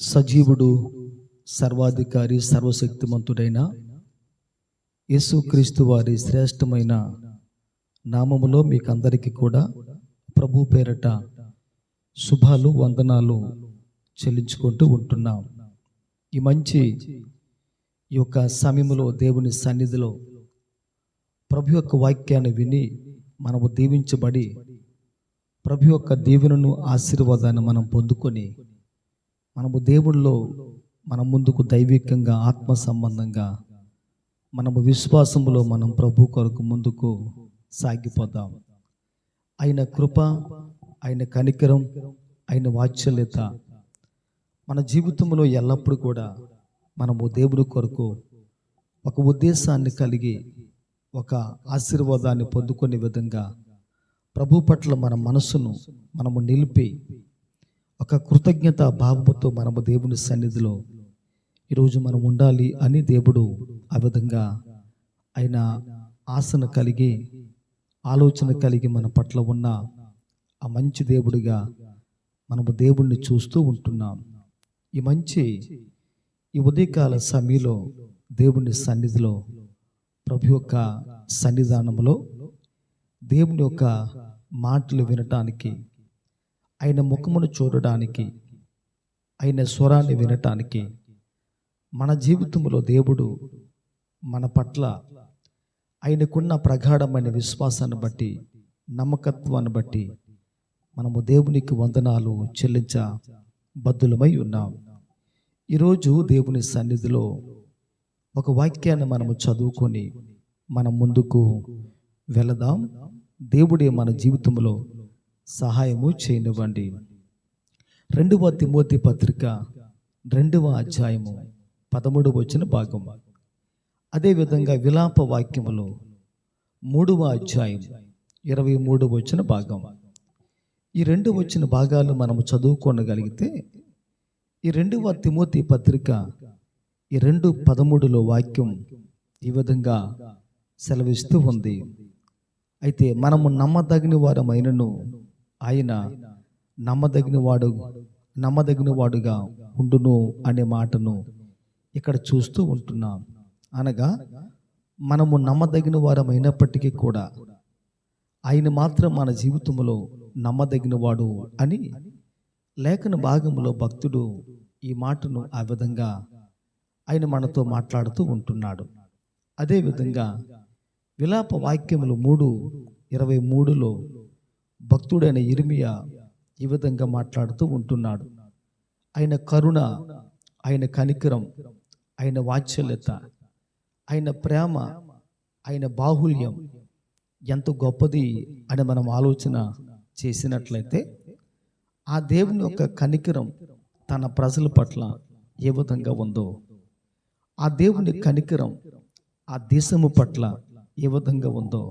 సజీవుడు సర్వాధికారి సర్వశక్తిమంతుడైన యేసుక్రీస్తు వారి శ్రేష్టమైన నామములో మీకు అందరికీ కూడా ప్రభు పేరట శుభాలు వందనాలు చెల్లించుకుంటూ ఉంటున్నాం. ఈ మంచి ఈ యొక్క సమయంలో దేవుని సన్నిధిలో ప్రభు యొక్క వాక్యాన్ని విని మనము దీవించబడి ప్రభు యొక్క దీవెనను ఆశీర్వాదాన్ని మనం పొందుకొని మనము దేవుళ్ళో మన ముందుకు దైవికంగా ఆత్మ సంబంధంగా మనము విశ్వాసములో మనం ప్రభు కొరకు ముందుకు సాగిపోదాం. ఆయన కృప ఆయన కనికరం ఆయన వాత్సల్యత మన జీవితంలో ఎల్లప్పుడూ కూడా మనము దేవుని కొరకు ఒక ఉద్దేశాన్ని కలిగి ఒక ఆశీర్వాదాన్ని పొందుకునే విధంగా ప్రభు పట్ల మన మనసును మనము నిలిపి ఒక కృతజ్ఞత భావముతో మనము దేవుని సన్నిధిలో ఈరోజు మనం ఉండాలి అని దేవుడు ఆ విధంగా ఆయన ఆసన కలిగి ఆలోచన కలిగి మన పట్ల ఉన్న ఆ మంచి దేవుడిగా మనము దేవుణ్ణి చూస్తూ ఉంటున్నాం. ఈ మంచి ఈ ఉదయకాల సమయంలో దేవుని సన్నిధిలో ప్రభు యొక్క సన్నిధానంలో దేవుని యొక్క మాటలు వినటానికి ఆయన ముఖమును చూడడానికి ఆయన స్వరాన్ని వినటానికి మన జీవితంలో దేవుడు మన పట్ల ఆయనకున్న ప్రగాఢమైన విశ్వాసాన్ని బట్టి నమ్మకత్వాన్ని బట్టి మనము దేవునికి వందనాలు చెల్లించ బద్దులమై ఉన్నాం. ఈరోజు దేవుని సన్నిధిలో ఒక వాక్యాన్ని మనము చదువుకొని మనం ముందుకు వెళదాం. దేవుడే మన జీవితంలో సహాయము చేయనివ్వండి రెండవ తిమోతి పత్రిక రెండవ అధ్యాయము పదమూడు వచ్చిన భాగం. అదేవిధంగా విలాప వాక్యములో మూడవ అధ్యాయం ఇరవై మూడవ వచ్చిన భాగం. ఈ రెండు వచ్చిన భాగాలు మనము చదువుకోనగలిగితే ఈ రెండవ తిమోతి పత్రిక ఈ రెండు పదమూడులో వాక్యం ఈ విధంగా సెలవిస్తూ ఉంది. అయితే మనము నమ్మదగిన వారమైనను ఆయన నమ్మదగిన వాడు నమ్మదగిన వాడుగా ఉండును అనే మాటను ఇక్కడ చూస్తూ ఉంటున్నాం. అనగా మనము నమ్మదగిన వారమైనప్పటికీ కూడా ఆయన మాత్రం మన జీవితంలో నమ్మదగిన వాడు అని లేఖన భాగంలో భక్తుడు ఈ మాటను ఆ విధంగా ఆయన మనతో మాట్లాడుతూ ఉంటున్నాడు. అదేవిధంగా విలాప వాక్యములు మూడు ఇరవై మూడులో భక్తుడైన ఇర్మియా ఈ విధంగా మాట్లాడుతూ ఉంటున్నాడు. ఆయన కరుణ ఆయన కనికరం ఆయన వాత్సల్యత ఆయన ప్రేమ ఆయన బాహుల్యం ఎంత గొప్పది అని మనం ఆలోచన చేసినట్లయితే ఆ దేవుని యొక్క కనికరం తన ప్రజల పట్ల ఏ విధంగా ఉందో ఆ దేవుని కనికరం ఆ దేశము పట్ల ఏ విధంగా ఉందో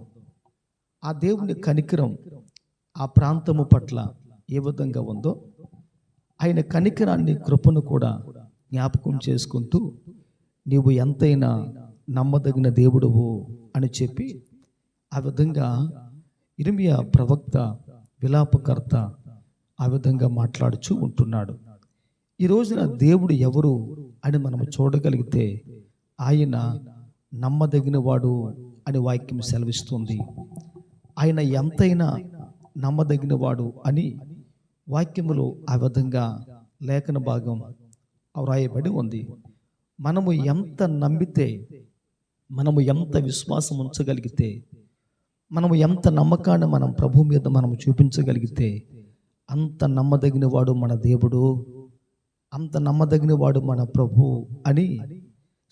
ఆ దేవుని కనికరం ఆ ప్రాంతము పట్ల ఏ విధంగా ఉందో ఆయన కనికరాన్ని కృపను కూడా జ్ఞాపకం చేసుకుంటూ నీవు ఎంతైనా నమ్మదగిన దేవుడువు అని చెప్పి ఆ విధంగా ఇర్మియా ప్రవక్త విలాపకర్త ఆ విధంగా మాట్లాడుచూ ఉంటున్నాడు. ఈ రోజున దేవుడు ఎవరు అని మనం చూడగలిగితే ఆయన నమ్మదగిన వాడు అని వాక్యం సెలవిస్తుంది. ఆయన ఎంతైనా నమ్మదగిన వాడు అని వాక్యములో ఆ విధంగా లేఖన భాగం వ్రాయబడి ఉంది. మనము ఎంత నమ్మితే మనము ఎంత విశ్వాసం ఉంచగలిగితే మనము ఎంత నమ్మకాన్ని మనం ప్రభు మీద మనం చూపించగలిగితే అంత నమ్మదగిన వాడు మన దేవుడు అంత నమ్మదగిన వాడు మన ప్రభు అని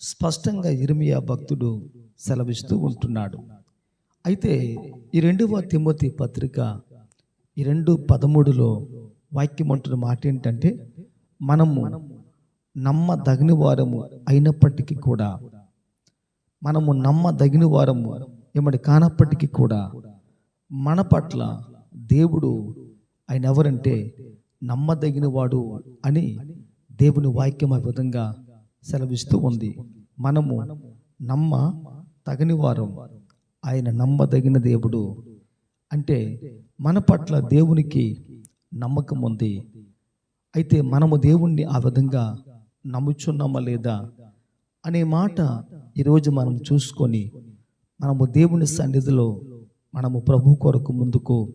స్పష్టంగా ఇరిమియా భక్తుడు సెలవిస్తూ ఉంటున్నాడు. అయితే ఈ రెండవ తిమ్మతి పత్రిక ఈ రెండు పదమూడులో వాక్యం అంటున్న మాట ఏంటంటే మనము నమ్మదగిన వారము అయినప్పటికీ కూడా మనము నమ్మదగిన వారము ఏమడి కానప్పటికీ కూడా మన పట్ల దేవుడు ఆయన ఎవరంటే నమ్మదగిన వాడు అని దేవుని వాక్యం ఆ విధంగా సెలవిస్తూ ఉంది. మనము నమ్మ తగని వారం ఆయన నమ్మదగిన దేవుడు అంటే మన పట్ల దేవునికి నమ్మకం ఉంది. అయితే మనము దేవుణ్ణి ఆ విధంగా నమ్ముచున్నామా లేదా అనే మాట ఈరోజు మనం చూసుకొని మనము దేవుని సన్నిధిలో మనము ప్రభు కొరకు ముందుకు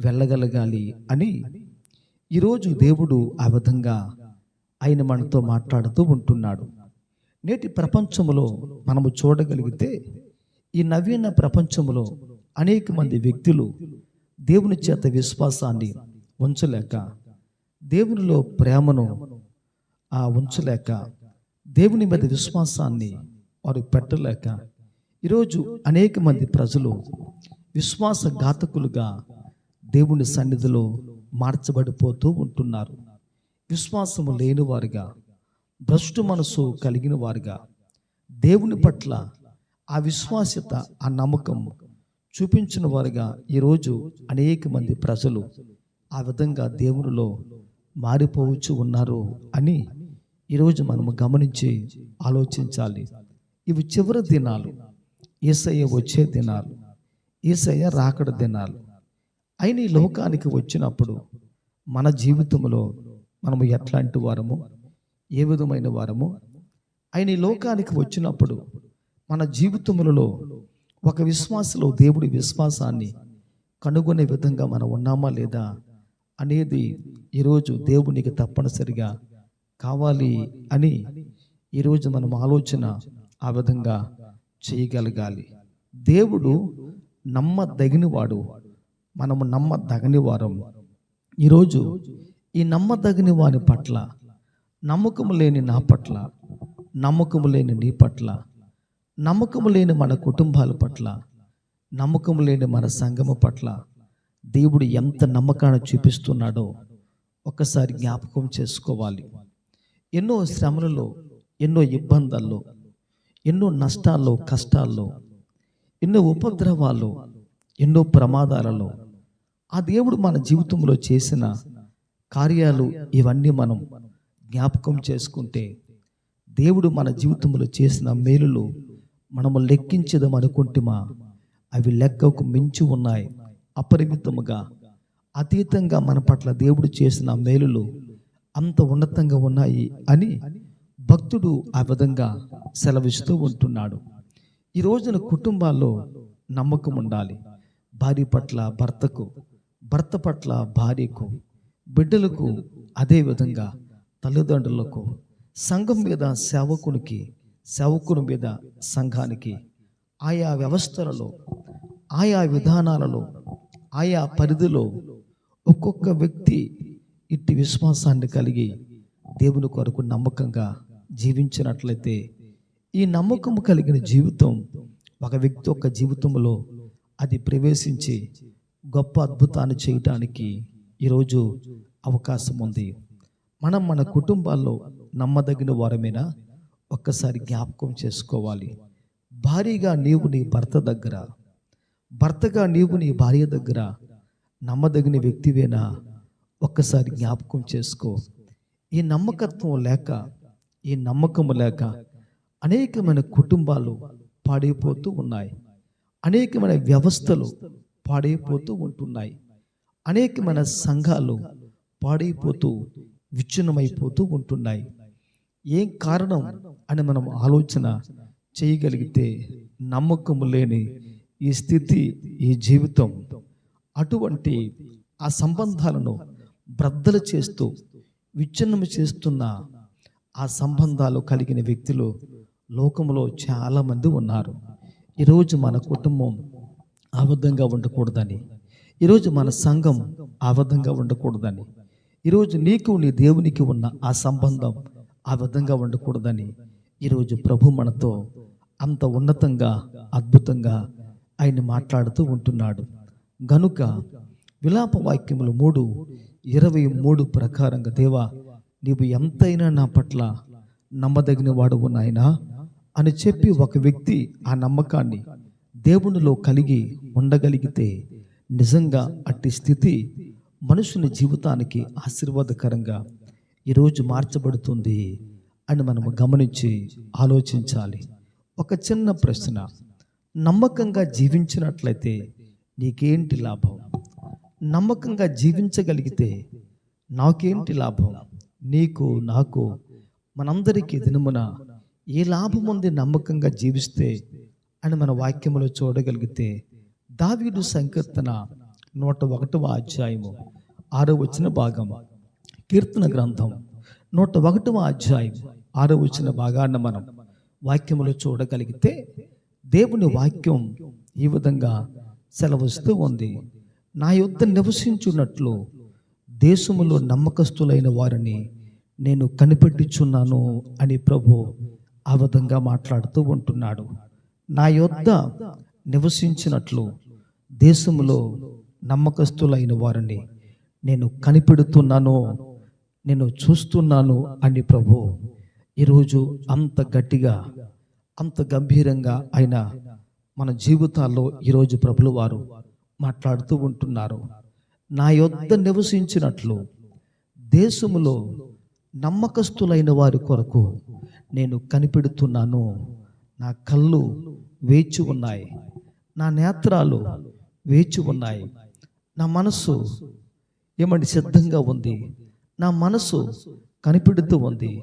వెళ్ళగలగాలి అని ఈరోజు దేవుడు ఆ విధంగా ఆయన మనతో మాట్లాడుతూ ఉంటున్నాడు. నేటి ప్రపంచంలో మనము చూడగలిగితే ఈ నవీన ప్రపంచంలో అనేక మంది వ్యక్తులు దేవుని చేత విశ్వాసాన్ని ఉంచలేక దేవునిలో ప్రేమను ఆ ఉంచలేక దేవుని మీద విశ్వాసాన్ని వారు పెట్టలేక ఈరోజు అనేక మంది ప్రజలు విశ్వాసఘాతకులుగా దేవుని సన్నిధిలో మార్చబడిపోతూ ఉంటున్నారు. విశ్వాసము లేని వారుగా భ్రష్టు మనసు కలిగిన వారుగా దేవుని పట్ల ఆ విశ్వాస్యత ఆ నమ్మకం చూపించిన వారుగా ఈరోజు అనేక మంది ప్రజలు ఆ విధంగా దేవునిలో మారిపోవచ్చు ఉన్నారు అని ఈరోజు మనము గమనించి ఆలోచించాలి. ఇవి చివరి దినాలు. ఏసయ్య వచ్చే దినాలు. ఏసయ్య రాకడ దినాలు. అయిన ఈ లోకానికి వచ్చినప్పుడు మన జీవితంలో మనము ఎట్లాంటి వారము? ఏ విధమైన వారము? ఆయన ఈ లోకానికి వచ్చినప్పుడు మన జీవితములలో ఒక విశ్వాసలో దేవుడి విశ్వాసాన్ని కనుగొనే విధంగా మనం ఉన్నామా లేదా అనేది ఈరోజు దేవునికి తప్పనిసరిగా కావాలి అని ఈరోజు మనం ఆలోచన ఆ విధంగా చేయగలగాలి. దేవుడు నమ్మదగినవాడు. మనము నమ్మదగని వారం ఈరోజు ఈ నమ్మదగిన వారి పట్ల నమ్మకము లేని నా పట్ల నమ్మకము లేని నీ పట్ల నమ్మకము లేని మన కుటుంబాల పట్ల నమ్మకం లేని మన సంఘము పట్ల దేవుడు ఎంత నమ్మకాన్ని చూపిస్తున్నాడో ఒక్కసారి జ్ఞాపకం చేసుకోవాలి. ఎన్నో శ్రమలలో ఎన్నో ఇబ్బందుల్లో ఎన్నో నష్టాల్లో కష్టాల్లో ఎన్నో ఉపద్రవాలు ఎన్నో ప్రమాదాలలో ఆ దేవుడు మన జీవితంలో చేసిన కార్యాలు ఇవన్నీ మనం జ్ఞాపకం చేసుకుంటే దేవుడు మన జీవితంలో చేసిన మేలులు మనము లెక్కించదాం అనుకుంటుమా? అవి లెక్కకు మించి ఉన్నాయి. అపరిమితముగా. అతీతంగా మన పట్ల దేవుడు చేసిన మేలులు అంత ఉన్నతంగా ఉన్నాయి అని భక్తుడు ఆ విధంగా సెలవిస్తూ ఉంటున్నాడు. ఈ రోజున కుటుంబాల్లో నమ్మకం ఉండాలి. భార్య పట్ల భర్తకు భర్త పట్ల భార్యకు బిడ్డలకు అదే విధంగా తల్లిదండ్రులకు సంఘం మీద సేవకునికి సేవకుని మీద సంఘానికి ఆయా వ్యవస్థలలో ఆయా విధానాలలో ఆయా పరిధిలో ఒక్కొక్క వ్యక్తి ఇట్టి విశ్వాసాన్ని కలిగి దేవుని కొరకు నమ్మకంగా జీవించినట్లయితే ఈ నమ్మకం కలిగిన జీవితం ఒక వ్యక్తి యొక్క జీవితంలో అది ప్రవేశించి గొప్ప అద్భుతాన్ని చేయటానికి ఈరోజు అవకాశం ఉంది. మనం మన కుటుంబాల్లో నమ్మదగిన వారమేనా? ఒక్కసారి జ్ఞాపకం చేసుకోవాలి. భారీగా నీవు నీ భర్త దగ్గర భర్తగా నీవు నీ భార్య దగ్గర నమ్మదగిన వ్యక్తివేనా? ఒక్కసారి జ్ఞాపకం చేసుకో. ఈ నమ్మకత్వం లేక ఈ నమ్మకము లేక అనేకమైన కుటుంబాలు పాడైపోతూ ఉన్నాయి. అనేకమైన వ్యవస్థలు పాడైపోతూ ఉంటున్నాయి. అనేకమైన సంఘాలు పాడైపోతూ విచ్ఛిన్నమైపోతూ ఉంటున్నాయి. ఏం కారణం అని మనం ఆలోచన చేయగలిగితే నమ్మకం లేని ఈ స్థితి ఈ జీవితం అటువంటి ఆ సంబంధాలను బ్రద్దలు చేస్తూ విచ్ఛిన్నం చేస్తున్న ఆ సంబంధాలు కలిగిన వ్యక్తులు లోకంలో చాలామంది ఉన్నారు. ఈరోజు మన కుటుంబం ఆ విధంగా ఉండకూడదని ఈరోజు మన సంఘం ఆ విధంగా ఉండకూడదని ఈరోజు నీకు నీ దేవునికి ఉన్న ఆ సంబంధం ఆ విధంగా ఉండకూడదని ఈరోజు ప్రభు మనతో అంత ఉన్నతంగా అద్భుతంగా ఆయన మాట్లాడుతూ ఉంటున్నాడు. గనుక విలాప వాక్యములు మూడు ఇరవై మూడు ప్రకారంగా దేవా నీవు ఎంతైనా నా పట్ల నమ్మదగిన వాడువు నాయనా అని చెప్పి ఒక వ్యక్తి ఆ నమ్మకాన్ని దేవునిలో కలిగి ఉండగలిగితే నిజంగా అట్టి స్థితి మనుషుని జీవితానికి ఆశీర్వాదకరంగా ఈరోజు మార్చబడుతుంది అని మనము గమనించి ఆలోచించాలి. ఒక చిన్న ప్రశ్న. నమ్మకంగా జీవించినట్లయితే నీకేంటి లాభం? నమ్మకంగా జీవించగలిగితే నాకేంటి లాభం? నీకు నాకు మనందరికీ దినమున ఏ లాభం ఉంది నమ్మకంగా జీవిస్తే అని మన వాక్యములో చూడగలిగితే దావీడు సంకీర్తన నూట ఒకటవ అధ్యాయము ఆరో వచ్చిన భాగం కీర్తన గ్రంథం నూట ఒకటవ అధ్యాయం ఆరో వచ్చిన భాగాన్ని మనం వాక్యములో చూడగలిగితే దేవుని వాక్యం ఈ విధంగా సెలవుస్తూ ఉంది. నా యొద్ద నివసించున్నట్లు దేశములో నమ్మకస్తులైన వారిని నేను కనిపెట్టుచున్నాను అని ప్రభు ఆ విధంగా మాట్లాడుతూ ఉంటున్నాడు. నా యొద్ద నివసించినట్లు దేశంలో నమ్మకస్తులైన వారిని నేను కనిపెడుతున్నాను నేను చూస్తున్నాను అని ప్రభు. ఈరోజు అంత గట్టిగా అంత గంభీరంగా ఆయన మన జీవితాల్లో ఈరోజు ప్రభులు వారు మాట్లాడుతూ ఉంటున్నారు. నా యొద్ద నివసించినట్లు దేశములో నమ్మకస్తులైన వారి కొరకు నేను కనిపెడుతున్నాను. నా కళ్ళు వేచి ఉన్నాయి. నా నేత్రాలు వేచి ఉన్నాయి. నా మనస్సు ఏమండి సిద్ధంగా ఉంది? నా మనసు కనిపెడుతూ ఉంది.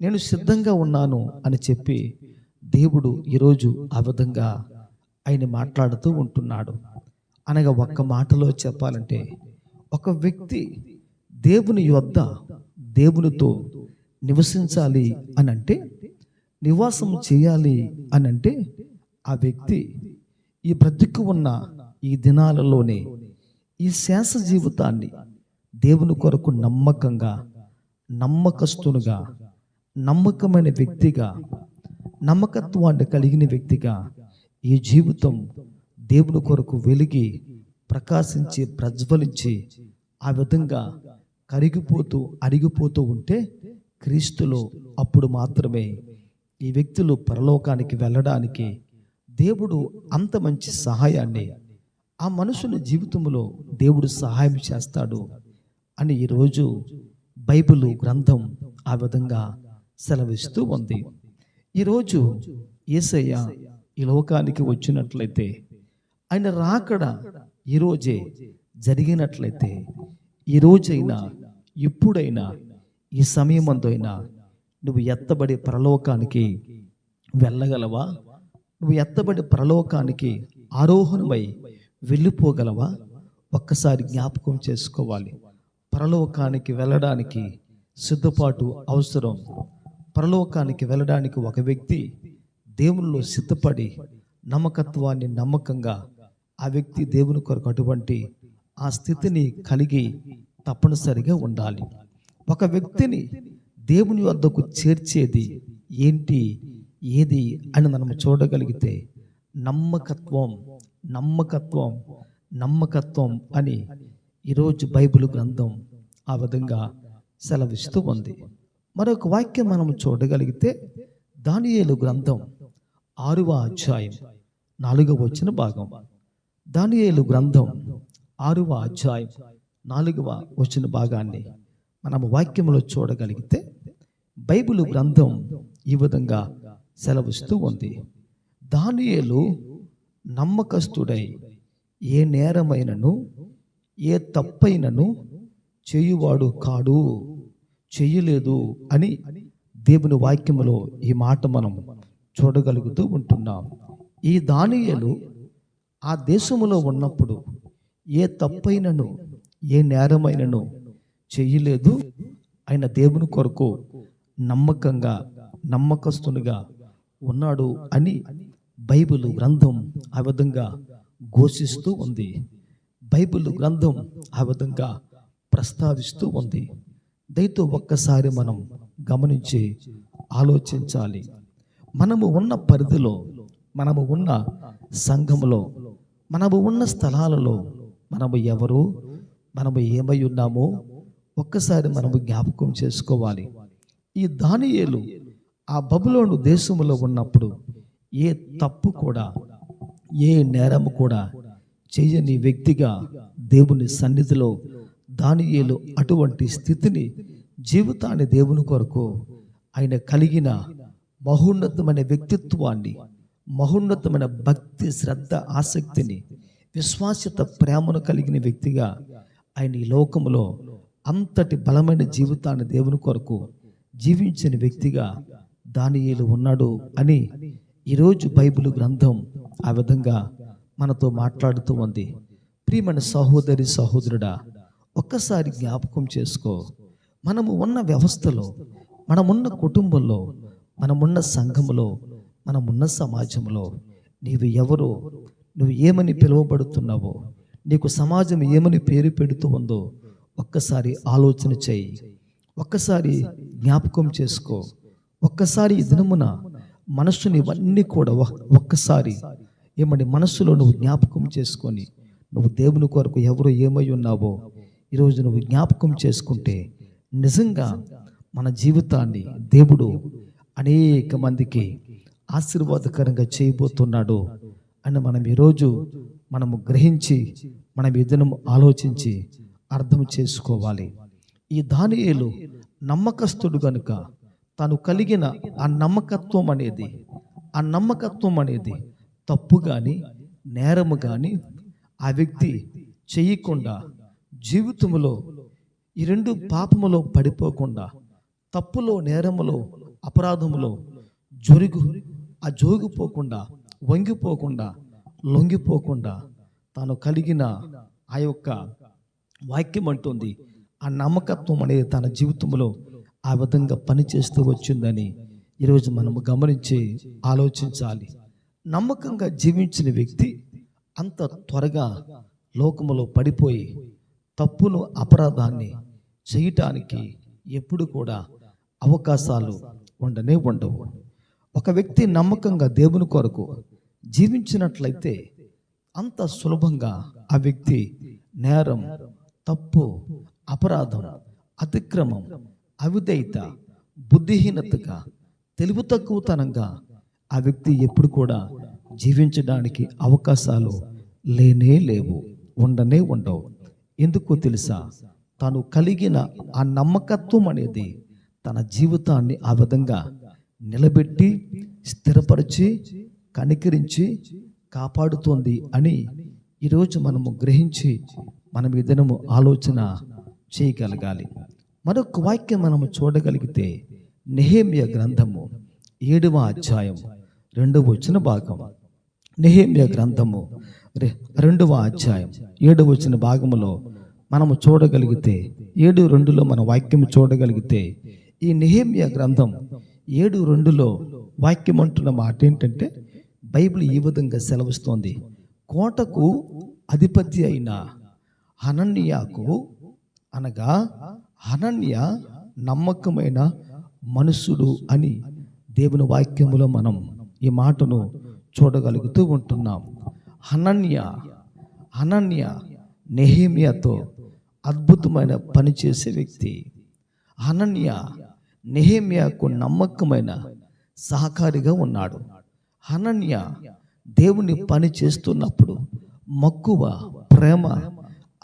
నేను సిద్ధంగా ఉన్నాను అని చెప్పి దేవుడు ఈరోజు ఆ విధంగా ఆయన మాట్లాడుతూ ఉంటున్నాడు. అనగా ఒక్క మాటలో చెప్పాలంటే ఒక వ్యక్తి దేవుని యొద్ద దేవునితో నివసించాలి అని అంటే నివాసం చేయాలి అని అంటే ఆ వ్యక్తి ఈ బ్రతికు ఉన్న ఈ దినాలలోనే ఈ శాస జీవితాన్ని దేవుని కొరకు నమ్మకంగా నమ్మకస్తునుగా నమ్మకమైన వ్యక్తిగా నమ్మకత్వాన్ని కలిగిన వ్యక్తిగా ఈ జీవితం దేవుని కొరకు వెలిగి ప్రకాశించి ప్రజ్వలించి ఆ విధంగా కరిగిపోతూ అరిగిపోతూ ఉంటే క్రీస్తులో అప్పుడు మాత్రమే ఈ వ్యక్తులు పరలోకానికి వెళ్ళడానికి దేవుడు అంత మంచి సహాయాన్ని ఆ మనుషుని జీవితంలో దేవుడు సహాయం చేస్తాడు. అని ఈరోజు బైబిల్ గ్రంథం ఆ విధంగా సెలవిస్తూ ఉంది. ఈరోజు ఏసయ్య ఈ లోకానికి వచ్చినట్లయితే ఆయన రాకడ ఈరోజే జరిగినట్లయితే ఈ రోజైనా ఇప్పుడైనా ఈ సమయమందైనా నువ్వు ఎత్తబడి పరలోకానికి వెళ్ళగలవా? నువ్వు ఎత్తబడి పరలోకానికి ఆరోహణమై వెళ్ళిపోగలవా? ఒక్కసారి జ్ఞాపకం చేసుకోవాలి. పరలోకానికి వెళ్ళడానికి సిద్ధపాటు అవసరం. పరలోకానికి వెళ్ళడానికి ఒక వ్యక్తి దేవునిలో సిద్ధపడి నమ్మకత్వాన్ని నమ్మకంగా ఆ వ్యక్తి దేవుని కొరకు అటువంటి ఆ స్థితిని కలిగి తప్పనిసరిగా ఉండాలి. ఒక వ్యక్తిని దేవుని వద్దకు చేర్చేది ఏంటి ఏది అని మనం చూడగలిగితే నమ్మకత్వం నమ్మకత్వం నమ్మకత్వం అని ఈరోజు బైబిల్ గ్రంథం ఆ విధంగా సెలవిస్తూ ఉంది. మరొక వాక్యం మనం చూడగలిగితే దానియేలు గ్రంథం ఆరవ అధ్యాయం నాలుగవ వచ్చిన భాగం. దానియేలు గ్రంథం ఆరవ అధ్యాయం నాలుగవ వచ్చిన భాగాన్ని మనం వాక్యంలో చూడగలిగితే బైబిల్ గ్రంథం ఈ విధంగా సెలవిస్తూ ఉంది. దానియేలు నమ్మకస్తుడై ఏ నేరమైనను ఏ తప్పైనను చేయువాడు కాడు చేయలేదు అని దేవుని వాక్యములో ఈ మాట మనం చూడగలుగుతూ ఉంటున్నాం. ఈ దానియలు ఆ దేశములో ఉన్నప్పుడు ఏ తప్పైనను ఏ నేరమైనను చేయలేదు ఆయన దేవుని కొరకు నమ్మకంగా నమ్మకస్తునిగా ఉన్నాడు అని బైబిల్ గ్రంథం ఆ విధంగా ఘోషిస్తూ ఉంది. బైబిల్ గ్రంథం ఆ విధంగా ప్రస్తావిస్తూ ఉంది. దయతో ఒక్కసారి మనం గమనించి ఆలోచించాలి. మనము ఉన్న పరిధిలో మనము ఉన్న సంఘములో మనము ఉన్న స్థలాలలో మనము ఎవరు మనము ఏమై ఉన్నామో ఒక్కసారి మనము జ్ఞాపకం చేసుకోవాలి. ఈ దానియేలు ఆ బబులోను దేశంలో ఉన్నప్పుడు ఏ తప్పు కూడా ఏ నేరము కూడా చేయని వ్యక్తిగా దేవుని సన్నిధిలో దానియేలు అటువంటి స్థితిని జీవితాన్ని దేవుని కొరకు ఆయన కలిగిన మహోన్నతమైన వ్యక్తిత్వాన్ని మహోన్నతమైన భక్తి శ్రద్ధ ఆసక్తిని విశ్వాస్యత ప్రేమను కలిగిన వ్యక్తిగా ఆయన ఈ లోకములో అంతటి బలమైన జీవితాన్ని దేవుని కొరకు జీవించిన వ్యక్తిగా దానియేలు ఉన్నాడు అని ఈరోజు బైబిల్ గ్రంథం ఆ విధంగా మనతో మాట్లాడుతూ ఉంది. ప్రియమైన సహోదరి సహోదరుడా ఒక్కసారి జ్ఞాపకం చేసుకో. మనము ఉన్న వ్యవస్థలో మనమున్న కుటుంబంలో మనమున్న సంఘములో మనమున్న సమాజంలో నీవు ఎవరో? నువ్వు ఏమని పిలువబడుతున్నావో నీకు సమాజం ఏమని పేరు పెడుతూ ఉందో ఒక్కసారి ఆలోచన చేయి. ఒక్కసారి జ్ఞాపకం చేసుకో. ఒక్కసారి ఈ దినమున మనస్సుని ఇవన్నీ కూడా ఒక్కసారి ఏమని మనస్సులో నువ్వు జ్ఞాపకం చేసుకొని నువ్వు దేవుని కొరకు ఎవరు ఏమై ఉన్నావో ఈరోజు నువ్వు జ్ఞాపకం చేసుకుంటే నిజంగా మన జీవితాన్ని దేవుడు అనేక మందికి ఆశీర్వాదకరంగా చేయబోతున్నాడు అని మనం ఈరోజు మనము గ్రహించి మనం ఇదనము ఆలోచించి అర్థం చేసుకోవాలి. ఈ దానియేలు నమ్మకస్తుడు కనుక తను కలిగిన ఆ నమ్మకత్వం అనేది ఆ నమ్మకత్వం అనేది తప్పు కానీ నేరము కానీ ఆ వ్యక్తి చేయకుండా జీవితంలో ఈ రెండు పాపములో పడిపోకుండా తప్పులో నేరములో అపరాధములో జొరుగు ఆ జోగిపోకుండా వంగిపోకుండా లొంగిపోకుండా తాను కలిగిన ఆ యొక్క వాక్యం అంటుంది ఆ నమ్మకత్వం అనేది తన జీవితంలో ఆ విధంగా పనిచేస్తూ వచ్చిందని ఈరోజు మనము గమనించి ఆలోచించాలి. నమ్మకంగా జీవించిన వ్యక్తి అంత త్వరగా లోకములో పడిపోయి తప్పును అపరాధాన్ని చేయటానికి ఎప్పుడు కూడా అవకాశాలు ఉండనే ఉండవు. ఒక వ్యక్తి నమ్మకంగా దేవుని కొరకు జీవించినట్లయితే అంత సులభంగా ఆ వ్యక్తి నేరం తప్పు అపరాధం అతిక్రమం అవిధేయత బుద్ధిహీనతగా తెలివి తక్కువతనంగా ఆ వ్యక్తి ఎప్పుడు కూడా జీవించడానికి అవకాశాలు లేనే లేవు ఉండనే ఉండవు. ఎందుకో తెలుసా? తను కలిగిన ఆ నమ్మకత్వం అనేది తన జీవితాన్ని ఆ విధంగా నిలబెట్టి స్థిరపరిచి కనికరించి కాపాడుతోంది అని ఈరోజు మనము గ్రహించి మనం ఏదైనా ఆలోచన చేయగలగాలి. మరొక వాక్యం మనము చూడగలిగితే నెహేమియ గ్రంథము ఏడవ అధ్యాయం రెండవ వచ్చిన భాగం నెహేమ్య గ్రంథము రెండవ అధ్యాయం ఏడవ వచ్చిన భాగములో మనము చూడగలిగితే ఏడు రెండులో మన వాక్యం చూడగలిగితే ఈ నెహేమ్య గ్రంథం ఏడు రెండులో వాక్యం అంటున్న మాట ఏంటంటే బైబిల్ ఈ విధంగా సెలవిస్తోంది. కోటకు అధిపతి అయిన హనన్యాకు అనగా హనన్య నమ్మకమైన మనుషుడు అని దేవుని వాక్యములో మనం ఈ మాటను చూడగలుగుతూ ఉంటున్నాం. హనన్య హనన్య నెహేమియాతో అద్భుతమైన పని చేసే వ్యక్తి. హనన్య నెహేమియాకు నమ్మకమైన సహకారిగా ఉన్నాడు. హనన్య దేవుని పని చేస్తున్నప్పుడు మక్కువ ప్రేమ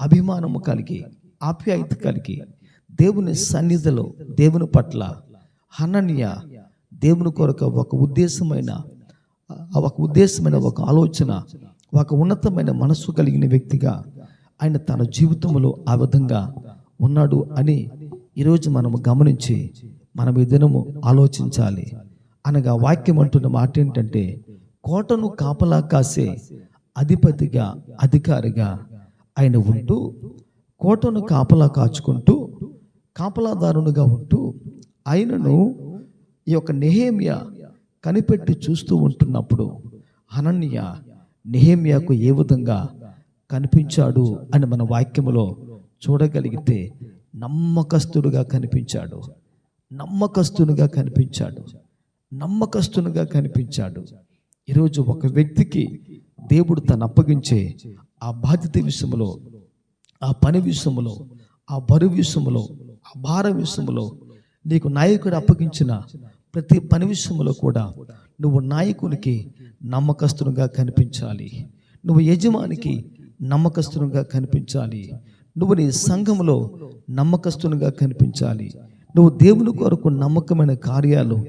అభిమానము కలిగి ఆప్యాయత కలిగి దేవుని సన్నిధిలో దేవుని పట్ల హనన్య దేవుని కొరకు ఒక ఉద్దేశమైన ఒక ఉద్దేశమైన ఒక ఆలోచన ఒక ఉన్నతమైన మనస్సు కలిగిన వ్యక్తిగా ఆయన తన జీవితంలో ఆ విధంగా ఉన్నాడు అని ఈరోజు మనము గమనించి మనం ఈ దినము ఆలోచించాలి. అనగా వాక్యం అంటున్న మాట ఏంటంటే కోటను కాపలా కాసే అధిపతిగా అధికారిగా ఆయన ఉంటూ కోటను కాపలా కాచుకుంటూ కాపలాదారునిగా ఉంటూ ఆయనను ఈ యొక్క నెహేమియా కనిపెట్టి చూస్తూ ఉంటున్నప్పుడు అనన్య నెహేమియాకు ఏ విధంగా కనిపించాడు? అని మన వాక్యములో చూడగలిగితే నమ్మకస్తుడుగా కనిపించాడు. నమ్మకస్తునిగా కనిపించాడు. నమ్మకస్తునిగా కనిపించాడు. ఈరోజు ఒక వ్యక్తికి దేవుడు తను అప్పగించే ఆ బాధ్యత విషయంలో ఆ పని విషయంలో ఆ బరువు విషయంలో ఆ భార విషయంలో నీకు నాయకుడు అప్పగించిన ప్రతి పని విషయంలో కూడా నువ్వు నాయకునికి నమ్మకస్తునిగా కనిపించాలి. నువ్వు యజమానికి నమ్మకస్తునిగా కనిపించాలి. నువ్వు నీ సంఘంలో నమ్మకస్తునిగా కనిపించాలి. నువ్వు దేవుని కొరకు నమ్మకమైన కార్యాలు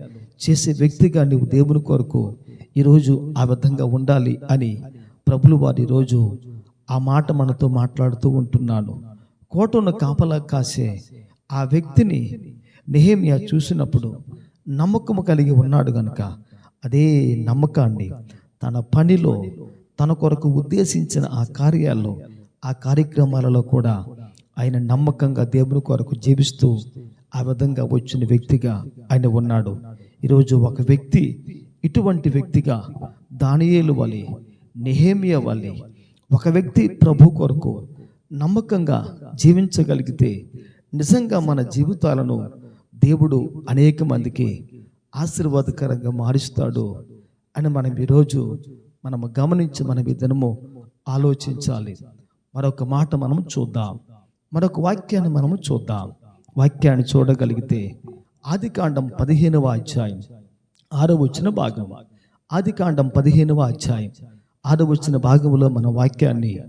చేసే వ్యక్తిగా నువ్వు దేవుని కొరకు ఈరోజు ఆ విధంగా ఉండాలి అని ప్రభులు వారి రోజు ఆ మాట మనతో మాట్లాడుతూ ఉంటున్నాను. కోటను కాపలా కాసే ఆ వ్యక్తిని నెహేమియా చూసినప్పుడు నమ్మకము కలిగి ఉన్నాడు గనుక అదే నమ్మకాన్ని తన పనిలో తన కొరకు ఉద్దేశించిన ఆ కార్యాల్లో ఆ కార్యక్రమాలలో కూడా ఆయన నమ్మకంగా దేవుని కొరకు జీవిస్తూ ఆ విధంగా వచ్చిన వ్యక్తిగా ఆయన ఉన్నాడు. ఈరోజు ఒక వ్యక్తి ఇటువంటి వ్యక్తిగా దానియేలు వలె నెహేమియా వలె ఒక వ్యక్తి ప్రభు కొరకు నమ్మకంగా జీవించగలిగితే నిజంగా మన జీవితాలను దేవుడు అనేక మందికి ఆశీర్వాదకరంగా మారుస్తాడు అని మనం ఈరోజు మనము గమనించి మనం ఈ దినము ఆలోచించాలి. మరొక మాట మనము చూద్దాం. మరొక వాక్యాన్ని మనము చూద్దాం. వాక్యాన్ని చూడగలిగితే ఆదికాండం పదిహేనవ అధ్యాయం ఆరో వచ్చిన భాగం. ఆదికాండం పదిహేనవ అధ్యాయం ఆరో వచ్చిన భాగంలో మన వాక్యాన్ని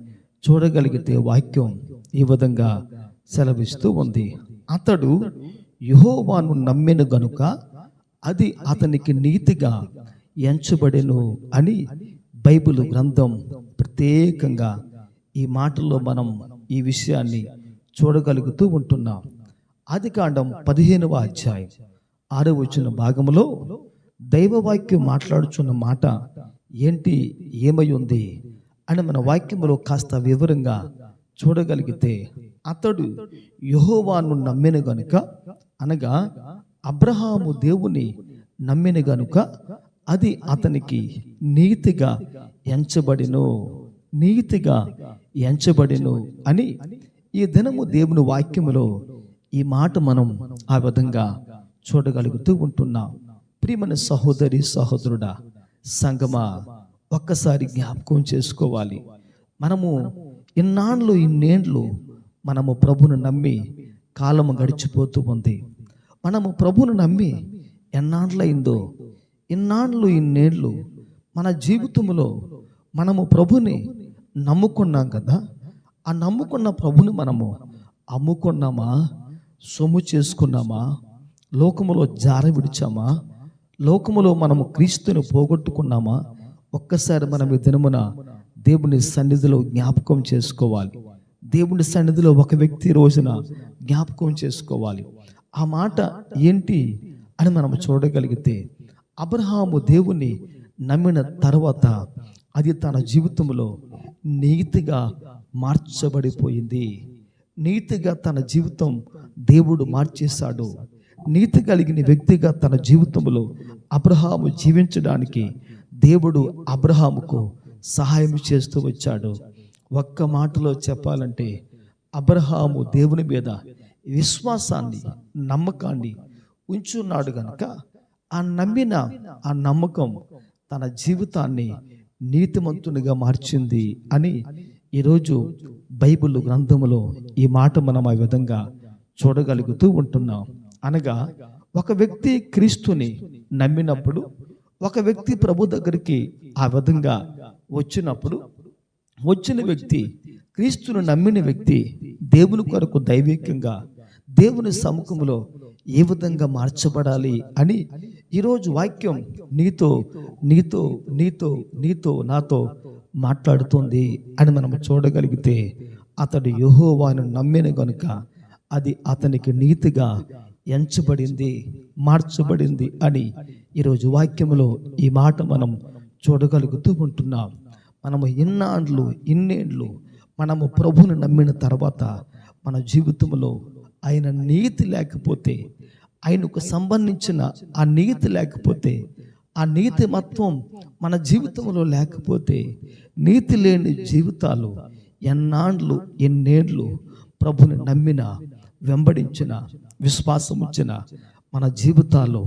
చూడగలిగితే వాక్యం ఈ విధంగా సెలవిస్తూ ఉంది. అతడు యహోవాను నమ్మెను గనుక అది అతనికి నీతిగా ఎంచబడెను అని బైబిల్ గ్రంథం ప్రత్యేకంగా ఈ మాటల్లో మనం ఈ విషయాన్ని చూడగలుగుతూ ఉంటున్నాం. ఆదికాండం పదిహేనవ అధ్యాయం ఆరో వచ్చిన భాగంలో దైవవాక్యం మాట్లాడుచున్న మాట ఏంటి ఏమై ఉంది అని మన వాక్యంలో కాస్త వివరంగా చూడగలిగితే అతడు యహోవాను నమ్మిన గనుక అనగా అబ్రహాము దేవుని నమ్మిన గనుక అది అతనికి నీతిగా ఎంచబడిను నీతిగా ఎంచబడిను అని ఈ దినము దేవుని వాక్యములో ఈ మాట మనం ఆ విధంగా చూడగలుగుతూ ఉంటున్నాం. ప్రియమైన సహోదరి సహోదరుడా సంగమా ఒక్కసారి జ్ఞాపకం చేసుకోవాలి. మనము ఇన్నాళ్ళు ఇన్నేండ్లు మనము ప్రభును నమ్మి కాలము గడిచిపోతూ ఉంది. మనము ప్రభును నమ్మి ఎన్నాళ్ళయిందో ఇన్నాళ్ళు ఇన్నేళ్ళు మన జీవితంలో మనము ప్రభుని నమ్ముకున్నాం కదా. ఆ నమ్ముకున్న ప్రభుని మనము అమ్ముకున్నామా? సొమ్ము చేసుకున్నామా? లోకములో జార విడిచామా? లోకములో మనము క్రీస్తుని పోగొట్టుకున్నామా? ఒక్కసారి మనం ఈ దినమున దేవుని సన్నిధిలో జ్ఞాపకం చేసుకోవాలి. దేవుని సన్నిధిలో ఒక వ్యక్తి రోజున జ్ఞాపకం చేసుకోవాలి. ఆ మాట ఏంటి అని మనం చూడగలిగితే అబ్రహాము దేవుని నమ్మిన తర్వాత అది తన జీవితంలో నీతిగా మార్చబడిపోయింది. నీతిగా తన జీవితం దేవుడు మార్చేశాడు. నీతి కలిగిన వ్యక్తిగా తన జీవితంలో అబ్రహాము జీవించడానికి దేవుడు అబ్రహాముకు సహాయం చేస్తూ వచ్చాడు. ఒక్క మాటలో చెప్పాలంటే అబ్రహాము దేవుని మీద విశ్వాసాన్ని నమ్మకాన్ని ఉంచున్నాడు గనుక ఆ నమ్మిన ఆ నమ్మకం తన జీవితాన్ని నీతిమంతునిగా మార్చింది అని ఈరోజు బైబిల్ గ్రంథములో ఈ మాట మనం ఆ విధంగా చూడగలుగుతూ ఉంటున్నాం. అనగా ఒక వ్యక్తి క్రీస్తుని నమ్మినప్పుడు ఒక వ్యక్తి ప్రభు దగ్గరికి ఆ విధంగా వచ్చినప్పుడు వచ్చిన వ్యక్తి క్రీస్తును నమ్మిన వ్యక్తి దేవుని కొరకు దైవికంగా దేవుని సముఖంలో ఏ విధంగా మార్చబడాలి అని ఈరోజు వాక్యం నీతో నీతో నీతో నీతో నాతో మాట్లాడుతుంది అని మనం చూడగలిగితే అతడు యహోవాను నమ్మిన గనుక అది అతనికి నీతిగా ఎంచబడింది మార్చబడింది అని ఈరోజు వాక్యంలో ఈ మాట మనం చూడగలుగుతూ ఉంటున్నాం. మనము ఇన్నాళ్ళు ఇన్నేండ్లు మనము ప్రభుని నమ్మిన తర్వాత మన జీవితంలో ఆయన నీతి లేకపోతే ఆయనకు సంబంధించిన ఆ నీతి లేకపోతే ఆ నీతి మత్వం మన జీవితంలో లేకపోతే నీతి లేని జీవితాలు ఎన్నాళ్ళు ఎన్నేళ్ళు ప్రభుని నమ్మిన వెంబడించిన విశ్వాసం వచ్చిన మన జీవితాలు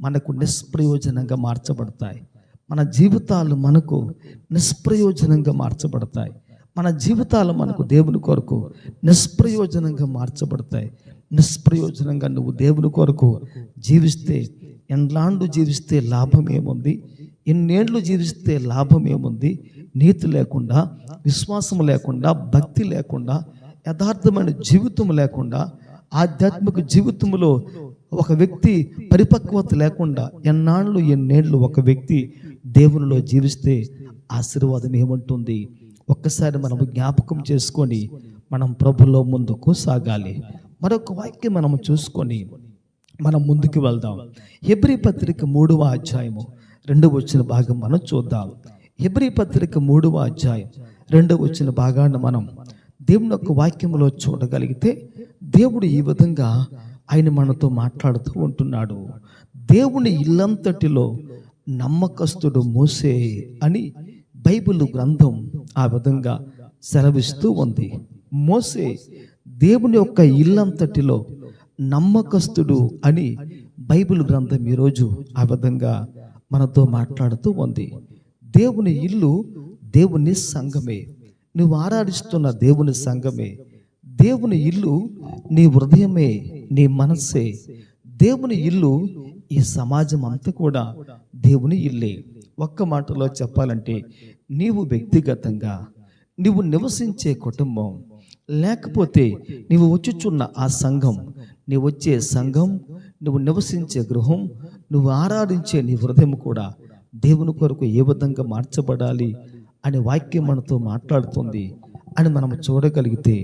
మనకు నిష్ప్రయోజనంగా మార్చబడతాయి. మన జీవితాలు మనకు నిష్ప్రయోజనంగా మార్చబడతాయి. మన జీవితాలు మనకు దేవుని కొరకు నిష్ప్రయోజనంగా మార్చబడతాయి. నిష్ప్రయోజనంగా నువ్వు దేవుని కొరకు జీవిస్తే ఎండ్లాండు జీవిస్తే లాభం ఏముంది? ఎన్నేళ్ళు జీవిస్తే లాభం ఏముంది? నీతి లేకుండా విశ్వాసం లేకుండా భక్తి లేకుండా యథార్థమైన జీవితం లేకుండా ఆధ్యాత్మిక జీవితంలో ఒక వ్యక్తి పరిపక్వత లేకుండా ఎన్నాళ్ళు ఎన్నేళ్ళు ఒక వ్యక్తి దేవునిలో జీవిస్తే ఆశీర్వాదం ఏముంటుంది? ఒక్కసారి మనం జ్ఞాపకం చేసుకొని మనం ప్రభులో ముందుకు సాగాలి. మరొక వాక్యం మనం చూసుకొని మనం ముందుకు వెళ్దాం. హెబ్రి పత్రిక మూడవ అధ్యాయము రెండవ వచ్చిన భాగం మనం చూద్దాం. హెబ్రి పత్రిక మూడవ అధ్యాయం రెండవ వచ్చిన భాగాన్ని మనం దేవుని యొక్క వాక్యంలో చూడగలిగితే దేవుడు ఈ విధంగా ఆయన మనతో మాట్లాడుతూ ఉంటున్నాడు. దేవుని ఇల్లంతటిలో నమ్మకస్తుడు మోసే అని బైబిల్ గ్రంథం ఆ విధంగా సెలవిస్తూ ఉంది. మోసే దేవుని యొక్క ఇల్లంతటిలో నమ్మకస్తుడు అని బైబిల్ గ్రంథం ఈరోజు ఆ విధంగా మనతో మాట్లాడుతూ ఉంది. దేవుని ఇల్లు దేవుని సంఘమే. నువ్వు ఆరాధిస్తున్న దేవుని సంఘమే. దేవుని ఇల్లు నీ హృదయమే నీ మనస్సే. దేవుని ఇల్లు ఈ సమాజం అంతా కూడా దేవుని ఇల్లే. ఒక్క మాటలో చెప్పాలంటే నీవు వ్యక్తిగతంగా నీవు నివసించే కుటుంబం లేకపోతే నీవు వచ్చుచున్న ఆ సంఘం నీవు వచ్చే సంఘం నువ్వు నివసించే గృహం నువ్వు ఆరాధించే నీ హృదయం కూడా దేవుని కొరకు ఏ విధంగా మార్చబడాలి అనే వాక్యం మనతో మాట్లాడుతుంది అని మనం చూడగలిగితే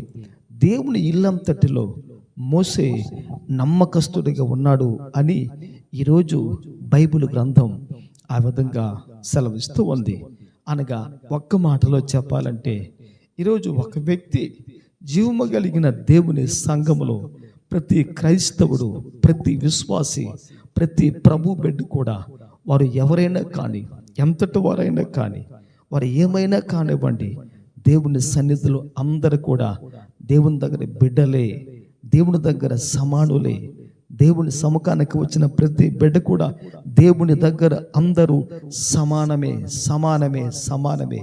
దేవుని ఇల్లంతటిలో మోసే నమ్మకస్తుడిగా ఉన్నాడు అని ఈరోజు బైబిల్ గ్రంథం ఆ విధంగా సెలవిస్తూ ఉంది. అనగా ఒక్క మాటలో చెప్పాలంటే ఈరోజు ఒక వ్యక్తి జీవము కలిగిన దేవుని సంఘములో ప్రతి క్రైస్తవుడు ప్రతి విశ్వాసి ప్రతి ప్రభు బిడ్డ కూడా వారు ఎవరైనా కానీ ఎంతటి వారైనా కానీ వారు ఏమైనా కానివ్వండి దేవుని సన్నిధిలో అందరు కూడా దేవుని దగ్గర బిడ్డలే దేవుని దగ్గర సమానులే దేవుని సముఖానికి వచ్చిన ప్రతి బిడ్డ కూడా దేవుని దగ్గర అందరూ సమానమే సమానమే సమానమే.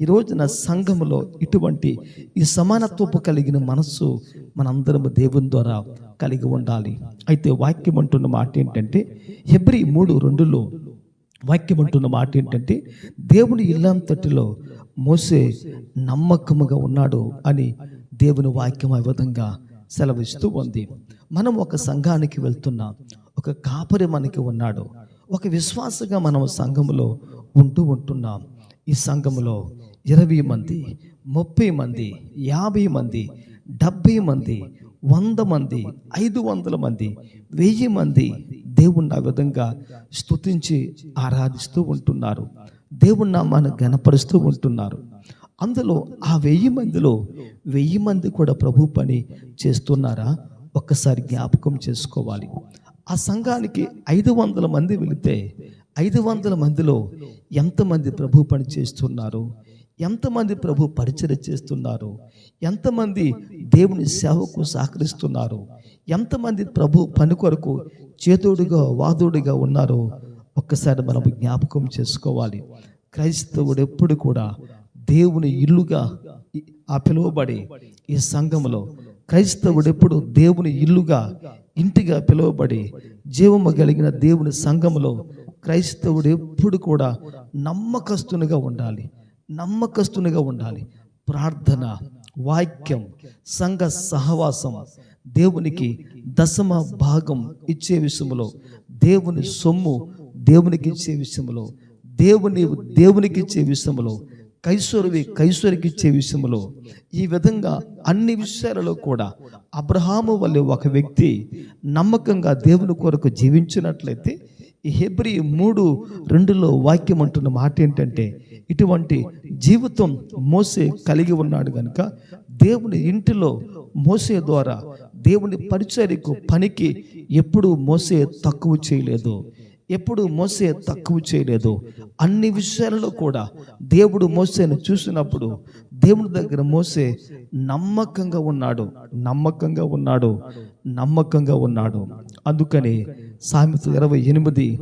ఈ రోజున సంఘములో ఇటువంటి ఈ సమానత్వపు కలిగిన మనస్సు మనందరం దేవుని ద్వారా కలిగి ఉండాలి. అయితే వాక్యం అంటున్న మాట ఏంటంటే ఎబ్రి మూడు రెండులో వాక్యం అంటున్న మాట ఏంటంటే దేవుని ఇల్లంతటిలో మోసే నమ్మకముగా ఉన్నాడు అని దేవుని వాక్యం ఆ విధంగా సెలవిస్తూ ఉంది. మనం ఒక సంఘానికి వెళ్తున్నాం ఒక కాపరి మనకి ఉన్నాడు. ఒక విశ్వాసగా మనం సంఘములో ఉంటూ ఉంటున్నాం. ఈ సంఘములో ఇరవై మంది ముప్పై మంది యాభై మంది డెబ్భై మంది వంద మంది ఐదు వందల మంది వెయ్యి మంది దేవుణ్ణి ఆ విధంగా స్తుతించి ఆరాధిస్తూ ఉంటున్నారు. దేవుణ్ణి మనం గణపరుస్తూ ఉంటున్నారు. అందులో ఆ వెయ్యి మందిలో వెయ్యి మంది కూడా ప్రభు పని చేస్తున్నారా? ఒక్కసారి జ్ఞాపకం చేసుకోవాలి. ఆ సంఘానికి ఐదు వందల మంది వెళితే ఐదు వందల మందిలో ఎంతమంది ప్రభు పని చేస్తున్నారు? ఎంతమంది ప్రభు పరిచయం చేస్తున్నారు? ఎంతమంది దేవుని సేవకు సహకరిస్తున్నారు? ఎంతమంది ప్రభు పని కొరకు చేతుడుగా వాదుడిగా ఉన్నారో ఒక్కసారి మనం జ్ఞాపకం చేసుకోవాలి. క్రైస్తవుడు ఎప్పుడు కూడా దేవుని ఇల్లుగా ఆ పిలువబడి ఈ సంఘములో క్రైస్తవుడు ఎప్పుడు దేవుని ఇల్లుగా ఇంటిగా పిలువబడి జీవము కలిగిన దేవుని సంఘములో క్రైస్తవుడు ఎప్పుడు కూడా నమ్మకస్తునిగా ఉండాలి. నమ్మకస్తునిగా ఉండాలి. ప్రార్థన వాక్యం సంఘ సహవాసం దేవునికి దశమ భాగం ఇచ్చే విషయంలో దేవుని సొమ్ము దేవునికి ఇచ్చే విషయంలో దేవుని దేవునికి ఇచ్చే విషయంలో కైశ్వరువి కైశ్వరికి ఇచ్చే విషయంలో ఈ విధంగా అన్ని విషయాలలో కూడా అబ్రహాము వల్లే ఒక వ్యక్తి నమ్మకంగా దేవుని కొరకు జీవించినట్లయితే ఈ హెబ్రి మూడు రెండులో వాక్యం అంటున్న మాట ఏంటంటే ఇటువంటి జీవితం మోసే కలిగి ఉన్నాడు కనుక దేవుని ఇంటిలో మోసే ద్వారా దేవుని పరిచర్యకు పనికి ఎప్పుడూ మోసే తక్కువ చేయలేదు. ఎప్పుడు మోసే తక్కువ చేయలేదు. అన్ని విషయాలలో కూడా దేవుడు మోసేను చూసినప్పుడు దేవుని దగ్గర మోసే నమ్మకంగా ఉన్నాడు. నమ్మకంగా ఉన్నాడు. నమ్మకంగా ఉన్నాడు. అందుకని సామెత ఇరవై ఎనిమిది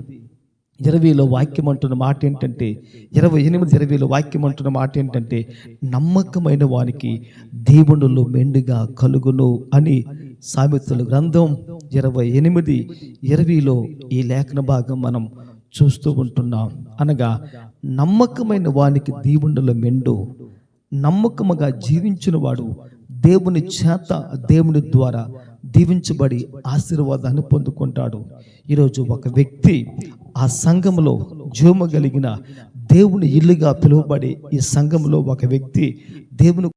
ఇరవైలో వాక్యం అంటున్న మాట ఏంటంటే ఇరవై ఎనిమిది ఇరవైలో వాక్యం అంటున్న మాట ఏంటంటే నమ్మకమైన వానికి దేవుడులో మెండుగా కలుగును అని సామెతలు గ్రంథం ఇరవై ఎనిమిది ఇరవైలో ఈ లేఖన భాగం మనం చూస్తూ ఉంటున్నాం. అనగా నమ్మకమైన వానికి దీవుండల మెండు నమ్మకముగా జీవించిన వాడు దేవుని చేత దేవుని ద్వారా దీవించబడి ఆశీర్వాదాన్ని పొందుకుంటాడు. ఈరోజు ఒక వ్యక్తి ఆ సంఘములో జీవము కలిగిన దేవుని ఇల్లుగా పిలువబడి ఈ సంఘములో ఒక వ్యక్తి దేవుని